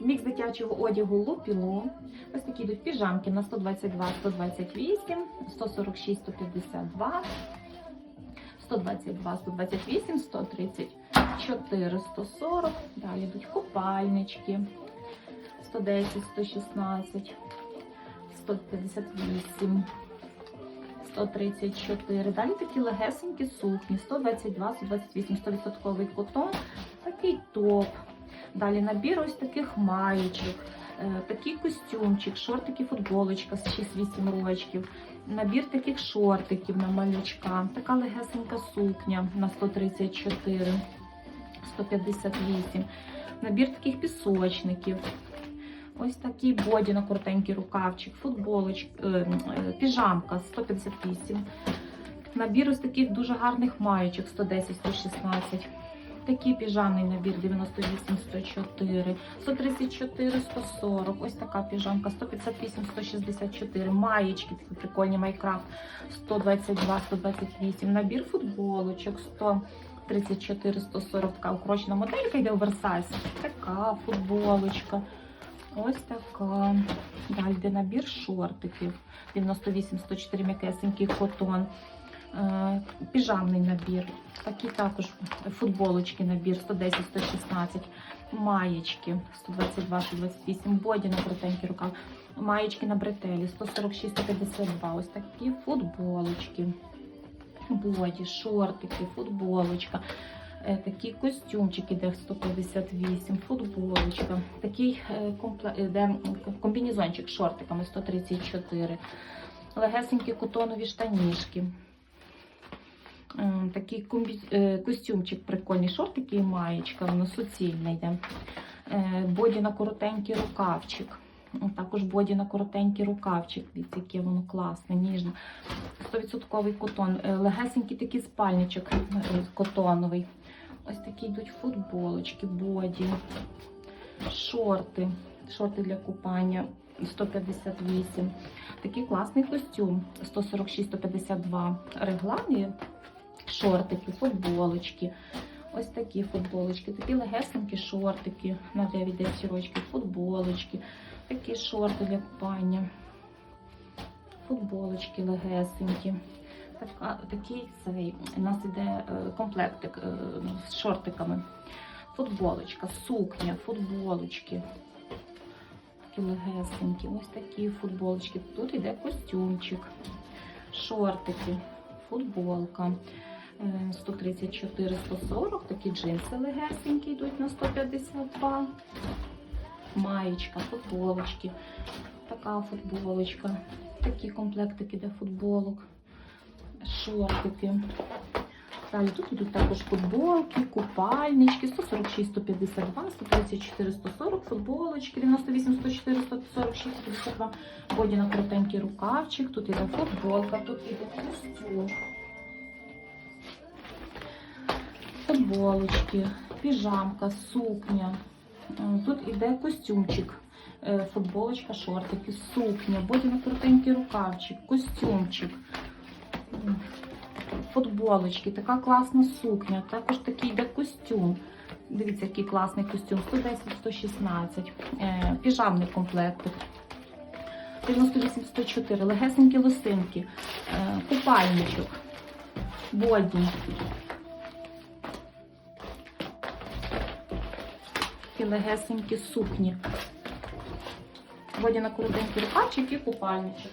Мікс дитячого одягу лупілу. Ось такі йдуть піжамки на 122, 128, 146, 152, 122, 128, 134, 140. Далі йдуть купальнички. 110, 116, 158, 134. Далі такі легесенькі сукні, 122, 128, 100% котон, такий топ. Далі набір ось таких маєчок, е, такий костюмчик, шортики, футболочка з 6-8 рочків, набір таких шортиків на малючка, така легесенька сукня на 134, 158, набір таких пісочників. Ось такий боді на коротенький рукавчик, футболочка, е, е, піжамка 158. Набір ось таких дуже гарних маєчок 110-116. Такий піжамний набір 98-104, 134-140. Ось така піжамка 158-164. Маєчки такі прикольні Майкрафт 122-128. Набір футболочок 134-140. Така укорочена моделька йде оверсайз. Така футболочка. Ось така. Далі набір шортиків. 98-104 м'якесенький котон. Е, Піжамний набір. Такі також футболочки набір 110-116. Маєчки 122-128. Боді на коротенький рукав. Маєчки на бретелі 146-152. Ось такі футболочки. Боді, шортики, футболочка. Е, Такий костюмчик іде в 158, футболочка. Такий е, компле... комбінезончик з шортиками 134. Легесенькі котонові штанішки. Такий е, костюмчик, прикольний шортики і маєчка, воно суцільне йде. Е, Боді на коротенький рукавчик. Також боді на коротенький рукавчик. Яке воно класне, ніжне. 100% котон. Е, Легесенький такий спальничок котоновий. Ось такі йдуть футболочки, боді, шорти, шорти для купання 158. Такий класний костюм 146-152 реглани, шортики, футболочки. Ось такі футболочки, такі легесенькі шортики на 9-10 років, футболочки, такі шорти для купання, футболочки легесенькі. Така, такий цей, у нас іде е, комплектик е, з шортиками. Футболочка, сукня, футболочки. Такі легесенькі. Ось такі футболочки. Тут іде костюмчик, шортики, футболка. Е, 134-140, такі джинси легесенькі йдуть на 152. Маєчка, футболочки. Така футболочка. Такі комплектики для футболок шортики. Далі тут йдуть також футболки, купальнички, 146, 152, 134, 140, футболочки, 98, 104, 146, 152, боді на коротенький рукавчик, тут іде футболка, тут іде костюм. Футболочки, піжамка, сукня. Е, Тут іде костюмчик, е, футболочка, шортики, сукня, боді на коротенький рукавчик, костюмчик футболочки, така класна сукня, також такий йде костюм. Дивіться, який класний костюм. 110-116. Е, піжамний комплектик. 98-104. Легесенькі лосинки. Купальничок. Боді. Такі легесенькі сукні. Водяна коротенький рукавчик і купальничок.